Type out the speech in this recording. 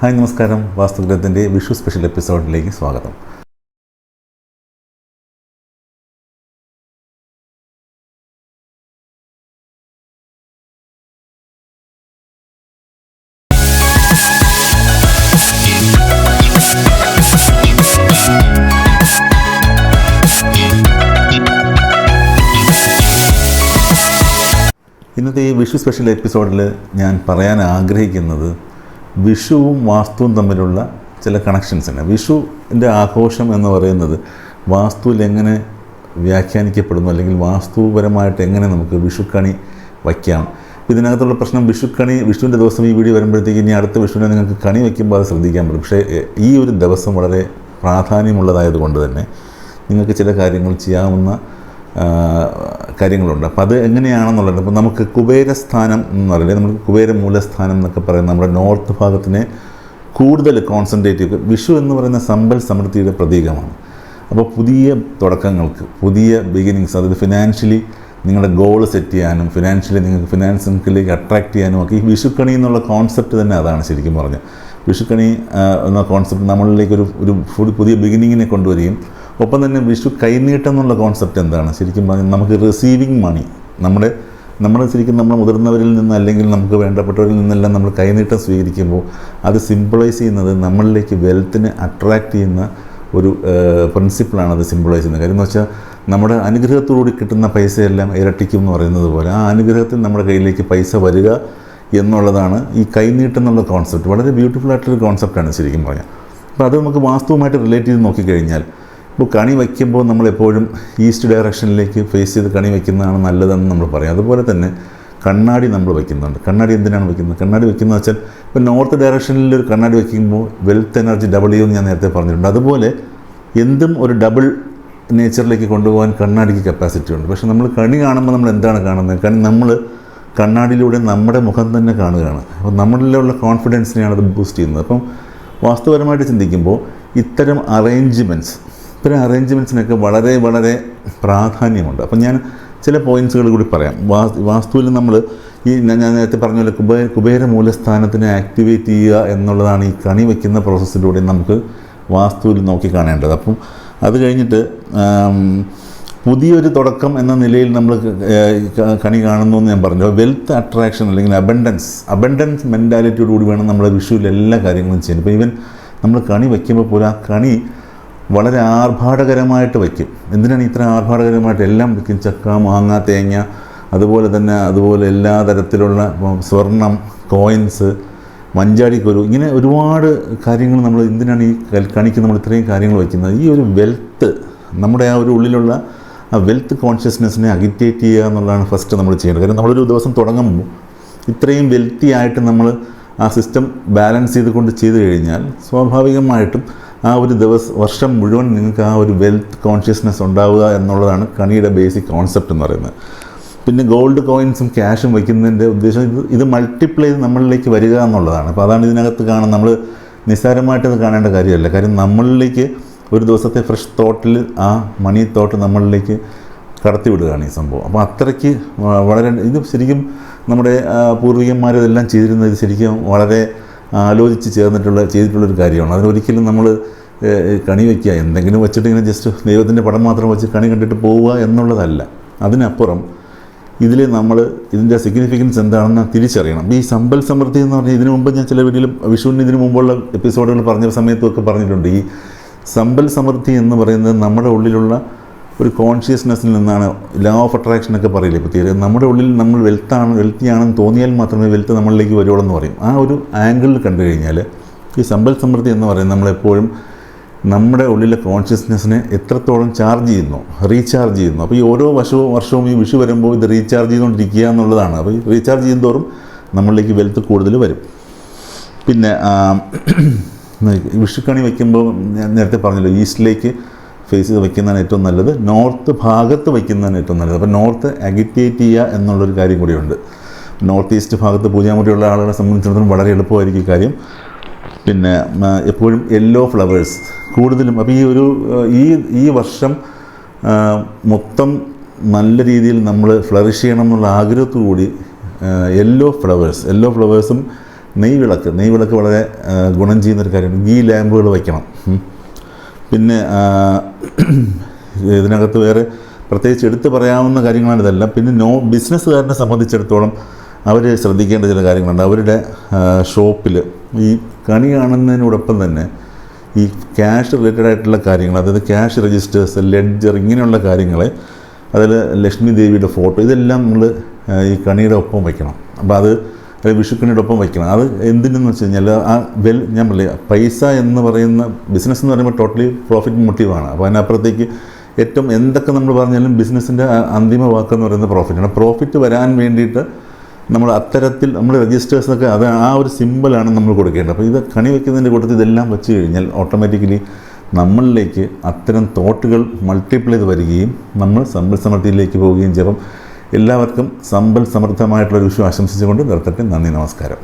Hi നമസ്കാരം. വാസ്തുഗ്രഹത്തിന്റെ Vishu special എപ്പിസോഡിലേക്ക് സ്വാഗതം. ഇന്നത്തെ ഈ വിഷു സ്പെഷ്യൽ എപ്പിസോഡിൽ ഞാൻ പറയാൻ ആഗ്രഹിക്കുന്നത് വിഷുവും വാസ്തുവും തമ്മിലുള്ള ചില കണക്ഷൻസാണ് വിഷുവിന്റെ ആഘോഷം എന്ന് പറയുന്നത് വാസ്തുവിൽ എങ്ങനെ വ്യാഖ്യാനിക്കപ്പെടുന്നു അല്ലെങ്കിൽ വാസ്തുപരമായിട്ട് എങ്ങനെ നമുക്ക് വിഷുക്കണി വയ്ക്കാം? ഇതിനകത്തുള്ള പ്രശ്നം വിഷുക്കണി വിഷുവിന്റെ ദിവസം ഈ വീഡിയോ വരുമ്പോഴത്തേക്ക് ഇനി അടുത്ത വിഷുവിനെ നിങ്ങൾക്ക് കണി വയ്ക്കുമ്പോൾ അത് ശ്രദ്ധിക്കാൻ പറ്റും. പക്ഷേ ഈ ഒരു ദിവസം വളരെ പ്രാധാന്യമുള്ളതായതുകൊണ്ട് തന്നെ നിങ്ങൾക്ക് ചില കാര്യങ്ങൾ ചെയ്യാവുന്ന കാര്യങ്ങളുണ്ട്. അപ്പോൾ അത് എങ്ങനെയാണെന്നുള്ളത് ഇപ്പോൾ നമുക്ക് കുബേരസ്ഥാനം എന്ന് പറയുന്നത് നമുക്ക് കുബേര മൂലസ്ഥാനം എന്നൊക്കെ പറയുന്ന നമ്മുടെ നോർത്ത് ഭാഗത്തിനെ കൂടുതൽ കോൺസെൻട്രേറ്റ് ചെയ്ത് വിഷു എന്ന് പറയുന്ന സമ്പൽ സമൃദ്ധിയുടെ പ്രതീകമാണ്. അപ്പോൾ പുതിയ തുടക്കങ്ങൾക്ക് പുതിയ ബിഗിനിങ്സ് അതായത് ഫിനാൻഷ്യലി നിങ്ങളുടെ ഗോൾ സെറ്റ് ചെയ്യാനും ഫിനാൻഷ്യലി നിങ്ങൾക്ക് ഫിനാൻസിലേക്ക് അട്രാക്റ്റ് ചെയ്യാനും ഒക്കെ ഈ വിഷുക്കണി എന്നുള്ള കോൺസെപ്റ്റ് തന്നെ അതാണ് ശരിക്കും പറഞ്ഞത്. വിഷുക്കണി എന്ന കോൺസെപ്റ്റ് നമ്മളിലേക്ക് ഒരു ഒരു പുതിയ ബിഗിനിങ്ങിനെ കൊണ്ടുവരികയും ഒപ്പം തന്നെ വിഷു കൈനീട്ടം എന്നുള്ള കോൺസെപ്റ്റ് എന്താണ്? ശരിക്കും പറഞ്ഞാൽ നമുക്ക് റിസീവിങ് മണി നമ്മുടെ നമ്മൾ ശരിക്കും നമ്മൾ മുതിർന്നവരിൽ നിന്ന് അല്ലെങ്കിൽ നമുക്ക് വേണ്ടപ്പെട്ടവരിൽ നിന്നെല്ലാം നമ്മൾ കൈനീട്ടം സ്വീകരിക്കുമ്പോൾ അത് സിംപ്ലൈസ് ചെയ്യുന്നത് നമ്മളിലേക്ക് വെൽത്തിനെ അട്രാക്റ്റ് ചെയ്യുന്ന ഒരു പ്രിൻസിപ്പിളാണ് അത് സിമ്പിളൈസ് ചെയ്യുന്നത്. കാര്യം എന്ന് വെച്ചാൽ നമ്മുടെ അനുഗ്രഹത്തോടുകൂടി കിട്ടുന്ന പൈസയെല്ലാം ഇരട്ടിക്കും എന്ന് പറയുന്നത് പോലെ ആ അനുഗ്രഹത്തിൽ നമ്മുടെ കയ്യിലേക്ക് പൈസ വരിക എന്നുള്ളതാണ് ഈ കൈനീട്ടം എന്നുള്ള കോൺസെപ്റ്റ് വളരെ ബ്യൂട്ടിഫുൾ ആയിട്ടൊരു കോൺസെപ്റ്റാണ് ശരിക്കും പറഞ്ഞാൽ. അപ്പോൾ അത് നമുക്ക് വാസ്തുവുമായിട്ട് റിലേറ്റ് ചെയ്ത് നോക്കിക്കഴിഞ്ഞാൽ ഇപ്പോൾ കണി വയ്ക്കുമ്പോൾ നമ്മളെപ്പോഴും ഈസ്റ്റ് ഡയറക്ഷനിലേക്ക് ഫേസ് ചെയ്ത് കണി വയ്ക്കുന്നതാണ് നല്ലതെന്ന് നമ്മൾ പറയും. അതുപോലെ തന്നെ കണ്ണാടി നമ്മൾ വയ്ക്കുന്നുണ്ട്. കണ്ണാടി എന്തിനാണ് വയ്ക്കുന്നത്? കണ്ണാടി വയ്ക്കുന്നത് വെച്ചാൽ ഇപ്പോൾ നോർത്ത് ഡയറക്ഷനിൽ ഒരു കണ്ണാടി വയ്ക്കുമ്പോൾ വെൽത്ത് എനർജി ഡബിൾ ചെയ്യുമെന്ന് ഞാൻ നേരത്തെ പറഞ്ഞിട്ടുണ്ട്. അതുപോലെ എന്തും ഒരു ഡബിൾ നേച്ചറിലേക്ക് കൊണ്ടുപോകാൻ കണ്ണാടിക്ക് കപ്പാസിറ്റി ഉണ്ട്. പക്ഷേ നമ്മൾ കണി കാണുമ്പോൾ നമ്മൾ എന്താണ് കാണുന്നത്? കണി നമ്മൾ കണ്ണാടിയിലൂടെ നമ്മുടെ മുഖം തന്നെ കാണുകയാണ്. അപ്പോൾ നമ്മളിലുള്ള കോൺഫിഡൻസിനെയാണ് അത് ബൂസ്റ്റ് ചെയ്യുന്നത്. അപ്പം വാസ്തുപരമായിട്ട് ചിന്തിക്കുമ്പോൾ ഇത്തരം അറേഞ്ച്മെന്റ്സ് ഇത്തരം അറേഞ്ച്മെന്റ്സിനൊക്കെ വളരെ വളരെ പ്രാധാന്യമുണ്ട്. അപ്പം ഞാൻ ചില പോയിന്റ്സുകൾ കൂടി പറയാം. വാ വാസ്തുവിൽ നമ്മൾ ഈ ഞാൻ നേരത്തെ പറഞ്ഞ പോലെ കുബേര കുബേര മൂലസ്ഥാനത്തിനെ ആക്ടിവേറ്റ് ചെയ്യുക എന്നുള്ളതാണ് ഈ കണി വയ്ക്കുന്ന പ്രോസസ്സിലൂടെ നമുക്ക് വാസ്തുവിൽ നോക്കി കാണേണ്ടത്. അപ്പം അത് കഴിഞ്ഞിട്ട് പുതിയൊരു തുടക്കം എന്ന നിലയിൽ നമ്മൾ കണി കാണുന്നു എന്ന് ഞാൻ പറഞ്ഞു. വെൽത്ത് അട്രാക്ഷൻ അല്ലെങ്കിൽ അബൻഡൻസ് അബൻഡൻസ് മെന്റാലിറ്റിയോടുകൂടി വേണം നമ്മുടെ വിഷുവിൽ എല്ലാ കാര്യങ്ങളും ചെയ്യാൻ. ഇപ്പോൾ ഈവൻ നമ്മൾ കണി വയ്ക്കുമ്പോൾ പോലും ആ കണി വളരെ ആർഭാടകരമായിട്ട് വയ്ക്കും. എന്തിനാണ് ഇത്ര ആർഭാടകരമായിട്ട് എല്ലാം വയ്ക്കും? ചക്ക മാങ്ങ തേങ്ങ അതുപോലെ തന്നെ അതുപോലെ എല്ലാ തരത്തിലുള്ള സ്വർണം കോയിൻസ് മഞ്ചാടിക്കൊരു ഇങ്ങനെ ഒരുപാട് കാര്യങ്ങൾ നമ്മൾ എന്തിനാണ് ഈ കണിക്ക് നമ്മൾ ഇത്രയും കാര്യങ്ങൾ വയ്ക്കുന്നത്? ഈ ഒരു വെൽത്ത് നമ്മുടെ ആ ഒരു ഉള്ളിലുള്ള ആ വെൽത്ത് കോൺഷ്യസ്നെസ്സിനെ അഗിറ്റേറ്റ് ചെയ്യുക എന്നുള്ളതാണ് ഫസ്റ്റ് നമ്മൾ ചെയ്യേണ്ടത്. കാരണം നമ്മളൊരു ദിവസം തുടങ്ങുമ്പോൾ ഇത്രയും വെൽത്തി ആയിട്ട് നമ്മൾ ആ സിസ്റ്റം ബാലൻസ് ചെയ്തുകൊണ്ട് ചെയ്തു കഴിഞ്ഞാൽ സ്വാഭാവികമായിട്ടും ആ ഒരു ദിവസം വർഷം മുഴുവൻ നിങ്ങൾക്ക് ആ ഒരു വെൽത്ത് കോൺഷ്യസ്നെസ് ഉണ്ടാവുക എന്നുള്ളതാണ് കണിയുടെ ബേസിക് കോൺസെപ്റ്റ് എന്ന് പറയുന്നത്. പിന്നെ ഗോൾഡ് കോയിൻസും ക്യാഷും വയ്ക്കുന്നതിന്റെ ഉദ്ദേശം ഇത് ഇത് മൾട്ടിപ്ലൈ ചെയ്ത് നമ്മളിലേക്ക് വരിക എന്നുള്ളതാണ്. അപ്പോൾ അതാണ് ഇതിനകത്ത് കാണാൻ നമ്മൾ നിസ്സാരമായിട്ട് ഇത് കാണേണ്ട കാര്യമല്ല. കാര്യം നമ്മളിലേക്ക് ഒരു ദിവസത്തെ ഫ്രഷ് തോട്ടിൽ ആ മണി തോട്ട് നമ്മളിലേക്ക് കടത്തിവിടുകയാണ് ഈ സംഭവം. അപ്പോൾ അത്രയ്ക്ക് വളരെ ഇത് ശരിക്കും നമ്മുടെ പൂർവികന്മാരെല്ലാം ചെയ്തിരുന്നത് ശരിക്കും വളരെ ആലോചിച്ച് ചേർന്നിട്ടുള്ള ചെയ്തിട്ടുള്ളൊരു കാര്യമാണ്. അതിനൊരിക്കലും നമ്മൾ കണി വയ്ക്കുക എന്തെങ്കിലും വെച്ചിട്ട് ഇങ്ങനെ ജസ്റ്റ് ദൈവത്തിന്റെ പടം മാത്രം വെച്ച് കണി കണ്ടിട്ട് പോവുക എന്നുള്ളതല്ല. അതിനപ്പുറം ഇതിൽ നമ്മൾ ഇതിന്റെ സിഗ്നിഫിക്കൻസ് എന്താണെന്ന് തിരിച്ചറിയണം. ഈ സമ്പൽ സമൃദ്ധി എന്ന് പറഞ്ഞാൽ ഇതിനു മുമ്പ് ഞാൻ ചില വീട്ടിലും വിഷുവിന് ഇതിനു മുമ്പുള്ള എപ്പിസോഡുകൾ പറഞ്ഞ സമയത്തൊക്കെ പറഞ്ഞിട്ടുണ്ട്. ഈ സമ്പൽ സമൃദ്ധി എന്ന് പറയുന്നത് നമ്മുടെ ഉള്ളിലുള്ള ഒരു കോൺഷ്യസ്നെസ്സിൽ നിന്നാണ് ലോ ഓഫ് അട്രാക്ഷൻ ഒക്കെ പറയില്ലേ ഇപ്പോൾ തീരെ നമ്മുടെ ഉള്ളിൽ നമ്മൾ വെൽത്താണ് വെൽത്തിയാണെന്ന് തോന്നിയാൽ മാത്രമേ വെൽത്ത് നമ്മളിലേക്ക് വരുള്ളൂ എന്ന് പറയും. ആ ഒരു ആംഗിളിൽ കണ്ടു കഴിഞ്ഞാൽ ഈ സമ്പൽ സമൃദ്ധി എന്ന് പറയുന്നത് നമ്മളെപ്പോഴും നമ്മുടെ ഉള്ളിലെ കോൺഷ്യസ്നെസ്സിനെ എത്രത്തോളം ചാർജ് ചെയ്യുന്നു റീചാർജ് ചെയ്യുന്നു. അപ്പോൾ ഈ ഓരോ വർഷവും വർഷവും ഈ വിഷു വരുമ്പോൾ ഇത് റീചാർജ് ചെയ്തുകൊണ്ടിരിക്കുക എന്നുള്ളതാണ്. അപ്പോൾ ഈ റീചാർജ് ചെയ്യുന്നതോറും നമ്മളിലേക്ക് വെൽത്ത് കൂടുതൽ വരും. പിന്നെ വിഷുക്കണി വയ്ക്കുമ്പോൾ ഞാൻ നേരത്തെ പറഞ്ഞല്ലോ ഈസ്റ്റിലേക്ക് ഫേസ് ചെയ്ത് വയ്ക്കുന്നതാണ് ഏറ്റവും നല്ലത്. നോർത്ത് ഭാഗത്ത് വയ്ക്കുന്നതാണ് ഏറ്റവും നല്ലത്. അപ്പോൾ നോർത്ത് അഗിറ്റേറ്റ് ചെയ്യുക എന്നുള്ളൊരു കാര്യം കൂടിയുണ്ട്. നോർത്ത് ഈസ്റ്റ് ഭാഗത്ത് പൂജാമുറിയുള്ള ആളുകളെ സംബന്ധിച്ചിടത്തോളം വളരെ എളുപ്പമായിരിക്കും കാര്യം. പിന്നെ എപ്പോഴും യെല്ലോ ഫ്ലവേഴ്സ് കൂടുതലും അപ്പോൾ ഈ ഒരു ഈ ഈ വർഷം മൊത്തം നല്ല രീതിയിൽ നമ്മൾ ഫ്ലറിഷ് ചെയ്യണം എന്നുള്ള ആഗ്രഹത്തോടുകൂടി യെല്ലോ ഫ്ലവേഴ്സ് യെല്ലോ ഫ്ലവേഴ്സും നെയ്വിളക്ക് നെയ്വിളക്ക് നെയ് വിളക്ക് വളരെ ഗുണം ചെയ്യുന്നൊരു കാര്യമാണ്. ഗീ ലാമ്പുകൾ വയ്ക്കണം. പിന്നെ ഇതിനകത്ത് വേറെ പ്രത്യേകിച്ച് എടുത്തു പറയാവുന്ന കാര്യങ്ങളാണ് ഇതെല്ലാം. പിന്നെ നോ ബിസിനസ്സുകാരനെ സംബന്ധിച്ചിടത്തോളം അവർ ശ്രദ്ധിക്കേണ്ട ചില കാര്യങ്ങളുണ്ട്. അവരുടെ ഷോപ്പിൽ ഈ കണി കാണുന്നതിനോടൊപ്പം തന്നെ ഈ ക്യാഷ് റിലേറ്റഡ് ആയിട്ടുള്ള കാര്യങ്ങൾ അതായത് ക്യാഷ് രജിസ്റ്റേഴ്സ് ലെഡ്ജർ ഇങ്ങനെയുള്ള കാര്യങ്ങൾ അതിൽ ലക്ഷ്മി ദേവിയുടെ ഫോട്ടോ ഇതെല്ലാം നമ്മൾ ഈ കണിയുടെ ഒപ്പം വയ്ക്കണം അപ്പോൾ അത് അത് വിഷുക്കണിയുടെ ഒപ്പം വയ്ക്കണം. അത് എന്തിനെന്ന് വെച്ച് കഴിഞ്ഞാൽ ആ വെൽ ഞാൻ പറയുക പൈസ എന്ന് പറയുന്ന ബിസിനസ് എന്ന് പറയുമ്പോൾ ടോട്ടലി പ്രോഫിറ്റ് മോട്ടീവാണ് അപ്പോൾ അതിനപ്പുറത്തേക്ക് ഏറ്റവും എന്തൊക്കെ നമ്മൾ പറഞ്ഞാലും ബിസിനസ്സിന്റെ അന്തിമ വാക്കെന്ന് പറയുന്നത് പ്രോഫിറ്റാണ് പ്രോഫിറ്റ് വരാൻ വേണ്ടിയിട്ട് നമ്മൾ അത്തരത്തിൽ നമ്മൾ രജിസ്റ്റേഴ്സൊക്കെ അത് ആ ഒരു സിമ്പിളാണ് നമ്മൾ കൊടുക്കേണ്ടത്. അപ്പോൾ ഇത് കണി വയ്ക്കുന്നതിന്റെ കൂട്ടത്തിൽ ഇതെല്ലാം വെച്ച് കഴിഞ്ഞാൽ ഓട്ടോമാറ്റിക്കലി നമ്മളിലേക്ക് അത്തരം തോട്ടുകൾ മൾട്ടിപ്ലൈ ചെയ്ത് വരികയും നമ്മൾ സമ്പൽ സമൃദ്ധിയിലേക്ക് പോവുകയും ചെയ്യും. എല്ലാവർക്കും സമ്പൽ സമൃദ്ധമായിട്ടുള്ള വിഷയം ആശംസിച്ചുകൊണ്ട് നിർത്തട്ടെ. നന്ദി നമസ്കാരം.